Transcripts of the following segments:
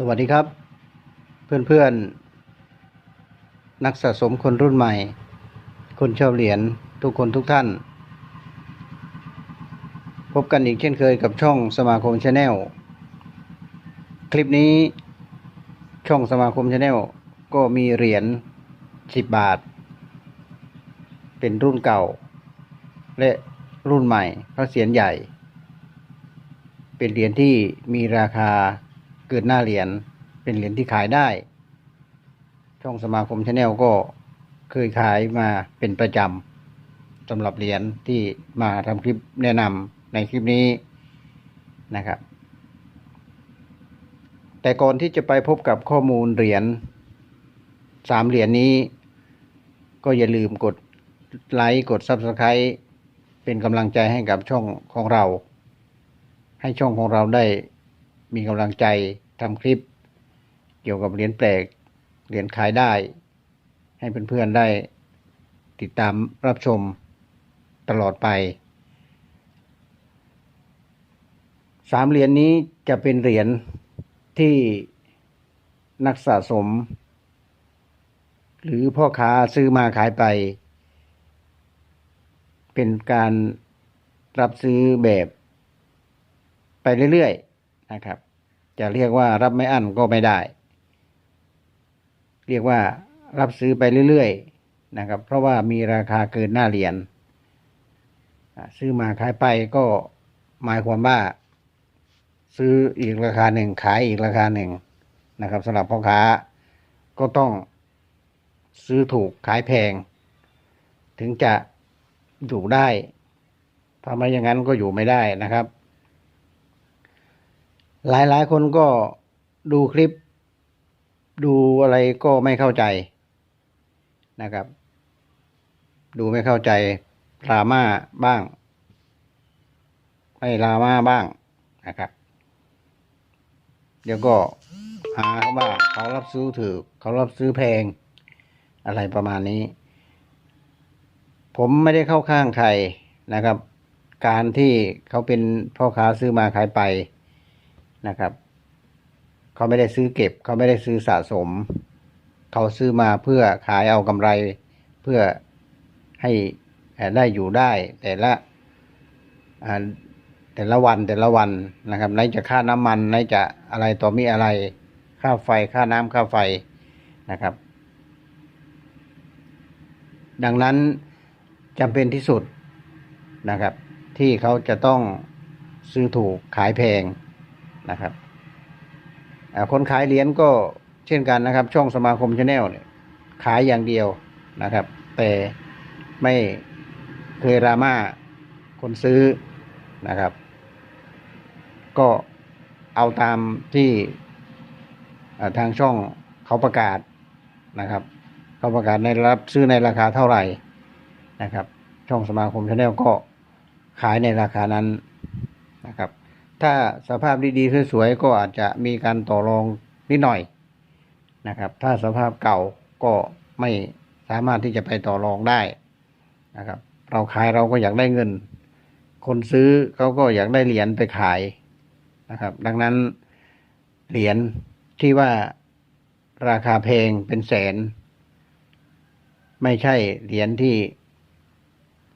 สวัสดีครับ เพื่อนๆ นักสะสมคนรุ่นใหม่ คนชอบเหรียญทุกคนทุกท่าน พบกันอีกเช่นเคยกับช่องสมาคมชาแนลคลิปนี้ช่องสมาคมชาแนลก็มีเหรียญ 10 บาท เป็นรุ่นเก่า และรุ่นใหม่พระเศียรใหญ่ เป็นเหรียญที่มีราคา เกินหน้าเหรียญเป็นเหรียญที่ขายได้ ช่องสมาคมชาแนลก็เคยขายมาเป็นประจำสำหรับเหรียญที่มาทำคลิปแนะนำในคลิปนี้นะครับ แต่ก่อนที่จะไปพบกับข้อมูลเหรียญสามเหรียญนี้ ก็อย่าลืมกดไลค์กด Subscribe เป็นกำลังใจให้กับช่องของเรา ให้ช่องของเราได้ มีกำลังใจทำคลิป เกี่ยวกับเหรียญแปลกเหรียญขายได้ ให้เพื่อนๆได้ติดตามรับชมตลอดไปสามเหรียญนี้จะเป็นเหรียญที่นักสะสม หรือพ่อค้าซื้อมาขายไป เป็นการรับซื้อแบบไปเรื่อยๆ นะครับ จะเรียกว่ารับไม่อั้นก็ไม่ได้ เรียกว่ารับซื้อไปเรื่อยๆนะครับ เพราะว่ามีราคาเกินหน้าเหรียญซื้อมาขายไปก็หมายความว่า ซื้ออีกราคาหนึ่งขายอีกราคาหนึ่งนะครับสำหรับพ่อค้าก็ต้องซื้อถูกขายแพง ถึงจะอยู่ได้ถ้าไม่อย่างนั้นก็อยู่ไม่ได้นะครับ หลายหลายคนก็ดูคลิป ดูอะไรก็ไม่เข้าใจนะครับ ดูไม่เข้าใจดราม่าบ้าง ไม่ดราม่าบ้างนะครับ เดี๋ยวก็หาเขาว่าเขารับซื้อถือเขารับซื้อแพง อะไรประมาณนี้ ผมไม่ได้เข้าข้างใครนะครับ การที่เขาเป็นพ่อค้าซื้อมาขายไป นะครับ เขาไม่ได้ซื้อเก็บ เขาไม่ได้ซื้อสะสม เขาซื้อมาเพื่อขายเอากำไรเพื่อให้ได้อยู่ได้ แต่ละแต่ละวันแต่ละวันนะครับไหนจะค่าน้ำมันไหนจะอะไรต่อมีอะไร ค่าไฟค่าน้ำค่าไฟนะครับ ดังนั้นจำเป็นที่สุดนะครับ ที่เขาจะต้องซื้อถูกขายแพง นะครับคนขายเหรียญก็เช่นกันนะครับ ช่องสมาคมชาแนลเนี่ยขายอย่างเดียวนะครับ แต่ไม่เคยรามาคนซื้อนะครับ ก็เอาตามที่ทางช่องเขาประกาศนะครับ เขาประกาศในรับซื้อในราคาเท่าไหร่นะครับ ช่องสมาคมชาแนลก็ขายในราคานั้นนะครับ ถ้าสภาพดีๆสวยๆก็อาจจะมีการต่อรองนิดหน่อยนะครับ ถ้าสภาพเก่าก็ไม่สามารถที่จะไปต่อรองได้นะครับ เราขายเราก็อยากได้เงิน คนซื้อเขาก็อยากได้เหรียญไปขายนะครับ ดังนั้นเหรียญที่ว่าราคาแพงเป็นแสน ไม่ใช่เหรียญที่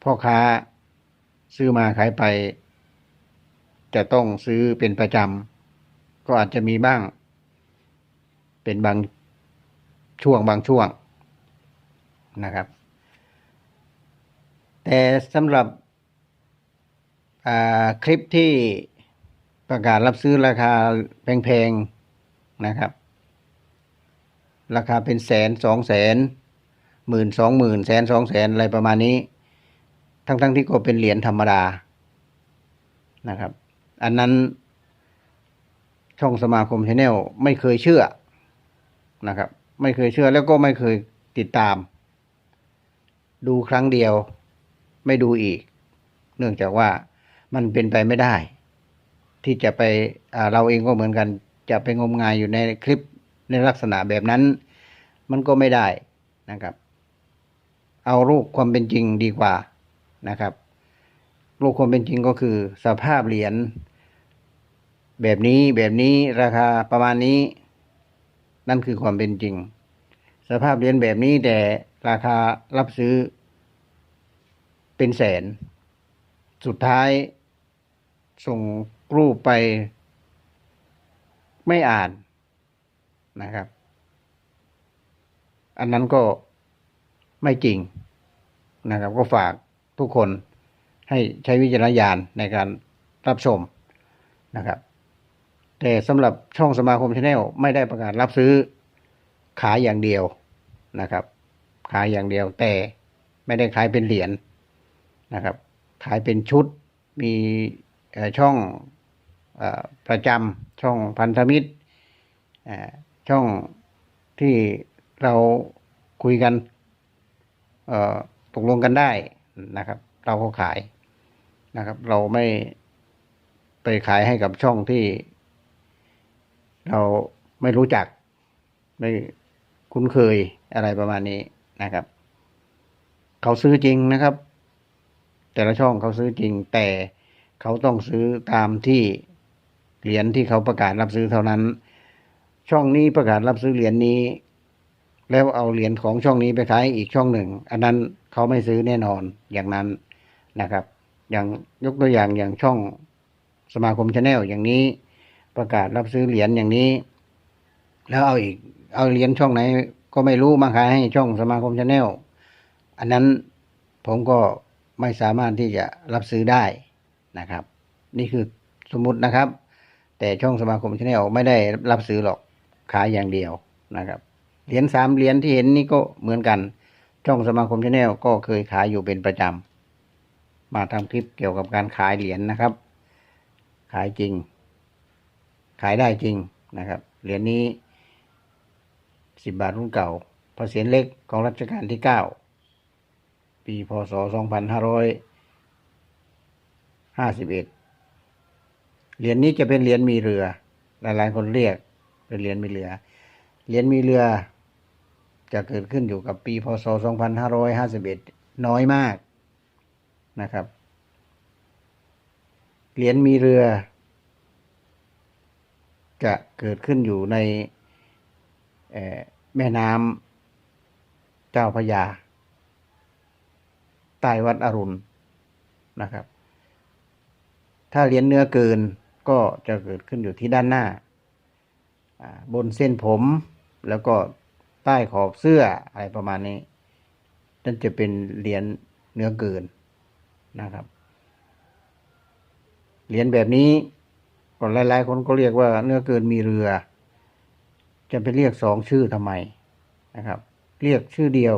พ่อค้าซื้อมาขายไป จะต้องซื้อเป็นประจำก็อาจจะมีบ้าง เป็นบางช่วงบางช่วงนะครับ แต่สำหรับคลิปที่ประกาศรับซื้อราคาแพงๆนะครับ ราคาเป็นแสนสองแสนหมื่นสองหมื่นแสนสองแสนอะไรประมาณนี้ ทั้งๆที่ก็เป็นเหรียญธรรมดานะครับ อันนั้นช่องสมาคมชาแนลไม่เคยเชื่อนะครับ ไม่เคยเชื่อแล้วก็ไม่เคยติดตาม ดูครั้งเดียวไม่ดูอีก เนื่องจากว่ามันเป็นไปไม่ได้ ที่จะไปเราเองก็เหมือนกัน จะไปงมงายอยู่ในคลิปในลักษณะแบบนั้น มันก็ไม่ได้นะครับ เอารูปความเป็นจริงดีกว่านะครับรูปความเป็นจริงก็คือสภาพเหรียญ แบบนี้แบบนี้ราคาประมาณนี้ นั่นคือความเป็นจริง สภาพเรียญแบบนี้แต่ราคารับซื้อ เป็นแสน สุดท้าย ส่งรูปไป ไม่อ่านนะครับ อันนั้นก็ไม่จริงนะครับ ก็ฝากทุกคนให้ใช้วิจารณญาณในการรับชมนะครับ แต่สำหรับช่องสมาคมชาแนลไม่ได้ประกาศรับซื้อขายอย่างเดียวนะครับ ขายอย่างเดียวแต่ไม่ได้ขายเป็นเหรียญนะครับ ขายเป็นชุดมีช่องอประจำช่องพันธมิตรช่องที่เราคุยกันตกลงกันได้นะครับ เราก็ขายนะครับ เราไม่ไปขายให้กับช่องที่ เราไม่รู้จัก ไม่คุ้นเคยอะไรประมาณนี้นะครับ เขาซื้อจริงนะครับ แต่ละช่องเขาซื้อจริง แต่เขาต้องซื้อตามที่เหรียญที่เขาประกาศรับซื้อเท่านั้น ช่องนี้ประกาศรับซื้อเหรียญนี้ แล้วเอาเหรียญของช่องนี้ไปขายอีกช่องหนึ่ง อันนั้นเขาไม่ซื้อแน่นอนอย่างนั้นนะครับ อย่างยกตัวอย่างอย่างช่องสมาคมชาแนลอย่างนี้ ประกาศรับซื้อเหรียญอย่างนี้ แล้วเอาอีกเอาเหรียญช่องไหน ก็ไม่รู้มาขายให้ช่องสมาคมชาแนลอันนั้นผมก็ไม่สามารถที่จะรับซื้อได้นะครับ นี่คือสมมตินะครับ แต่ช่องสมาคมชาแนลไม่ได้รับซื้อหรอกขายอย่างเดียวนะครับเหรียญสามเหรียญที่เห็นนี่ก็เหมือนกัน ช่องสมาคมชาแนลก็เคยขายอยู่เป็นประจำมาทำคลิปเกี่ยวกับการขายเหรียญนะครับ ขายจริง ขายได้จริงนะครับ เหรียญนี้สิบบาทรุ่นเก่าพระเศียรเล็กของรัชกาลที่เก้าปีพศสองพันห้าร้อยห้าสิบเหรียญนี้จะเป็นเหรียญมีเรือ หลายๆคนเรียกเป็นเหรียญมีเรือ เหรียญมีเรือจะเกิดขึ้นอยู่กับปีพศสองพันห้าร้อยห้าสิบเอ็ดน้อยมากนะครับ เหรียญมีเรือ จะเกิดขึ้นอยู่ในแม่น้ำเจ้าพระยาใต้วัดอรุณนะครับ ถ้าเหรียญเนื้อเกินก็จะเกิดขึ้นอยู่ที่ด้านหน้าอ่าบนเส้นผมแล้วก็ใต้ขอบเสื้ออะไรประมาณนี้ นั่นจะเป็นเหรียญเนื้อเกินนะครับ เหรียญแบบนี้ ก็หลาย ๆ คนก็เรียกว่าเนื้อเกินมีเรือ จะไปเรียกสองชื่อทำไมนะครับ เรียกชื่อเดียว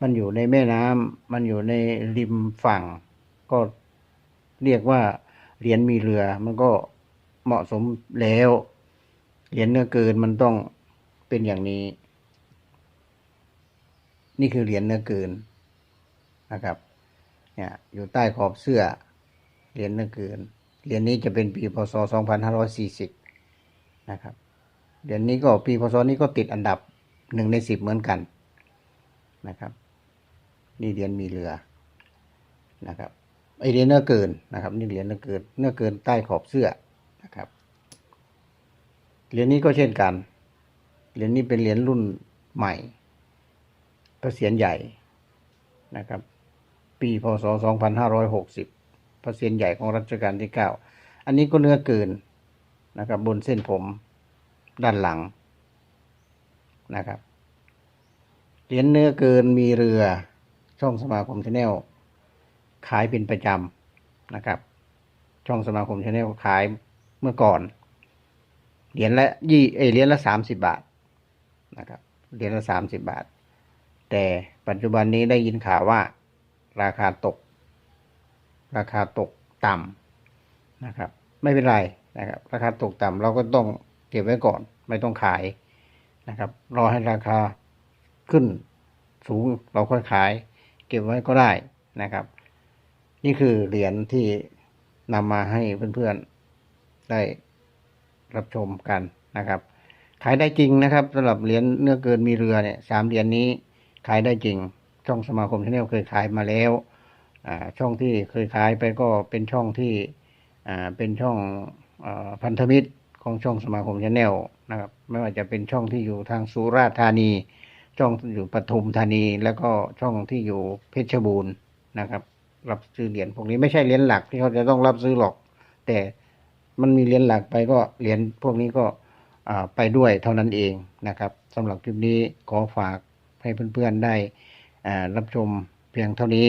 มันอยู่ในแม่น้ำมันอยู่ในริมฝั่ง ก็เรียกว่าเหรียญมีเรือ มันก็เหมาะสมแล้วเหรียญเนื้อเกินมันต้องเป็นอย่างนี้ นี่คือเหรียญเนื้อเกินนะครับ เนี่ยอยู่ใต้ขอบเสื้อเหรียญเนื้อเกิน เหรียญนี้จะเป็นปีพศ 2540 นะครับเหรียญนี้ก็ปีพศนี้ก็ติดอันดับหนึ่งในสิบเหมือนกันนะครับ นี่เหรียญมีเรือนะครับไอเหรียเนื้อเกินนะครับ นี่เหรียญเนื้อเกินเนื้อเกินใต้ขอบเสื้อนะครับเหรียญนี้ก็เช่นกัน เหรียญนี้เป็นเหรียญรุ่นใหม่พระเศียรใหญ่นะครับ ปีพศ 2560 พระเศียรใหญ่ของรัชกาลที่9อันนี้ก็เนื้อเกินนะครับ บนเส้นผมด้านหลังนะครับเหรียญเนื้อเกินมีเรือช่องสมาคมชาแนลขายเป็นประจำนะครับ ช่องสมาคมชาแนลขายเมื่อก่อนเหรียญละยี่เอเหรียญละสามสิบบาทนะครับเหรียญละสามสิบบาท แต่ปัจจุบันนี้ได้ยินข่าวว่าราคาตก ราคาตกต่ำนะครับ ไม่เป็นไรนะครับ ราคาตกต่ำเราก็ต้องเก็บไว้ก่อน ไม่ต้องขายนะครับ รอให้ราคาขึ้นสูงเราค่อยขาย เก็บไว้ก็ได้นะครับ นี่คือเหรียญที่นำมาให้เพื่อนๆได้รับชมกันนะครับ ขายได้จริงนะครับสำหรับเหรียญเนื้อเกินมีเรือเนี่ยสามเหรียญนี้ขายได้จริงช่องสมาคมชาแนลเคยขายมาแล้ว ช่องที่เคยขายไปก็เป็นช่องที่เป็นช่องอพันธมิตรของช่องสมาคมชาแนลนะครับไม่ว่าจะเป็นช่องที่อยู่ทางสุราษฎร์ธานี ช่องอยู่ปทุมธานี แล้วก็ช่องที่อยู่เพชรบูรณ์นะครับ รับซื้อเหรียญพวกนี้ไม่ใช่เหรียญหลักที่เขาจะต้องรับซื้อหรอก แต่มันมีเหรียญหลักไปก็เหรียญพวกนี้ก็ไปด้วยเท่านั้นเองนะครับสำหรับคลิปนี้ขอฝากให้เพื่อนๆได้รับชมเพียงเท่านี้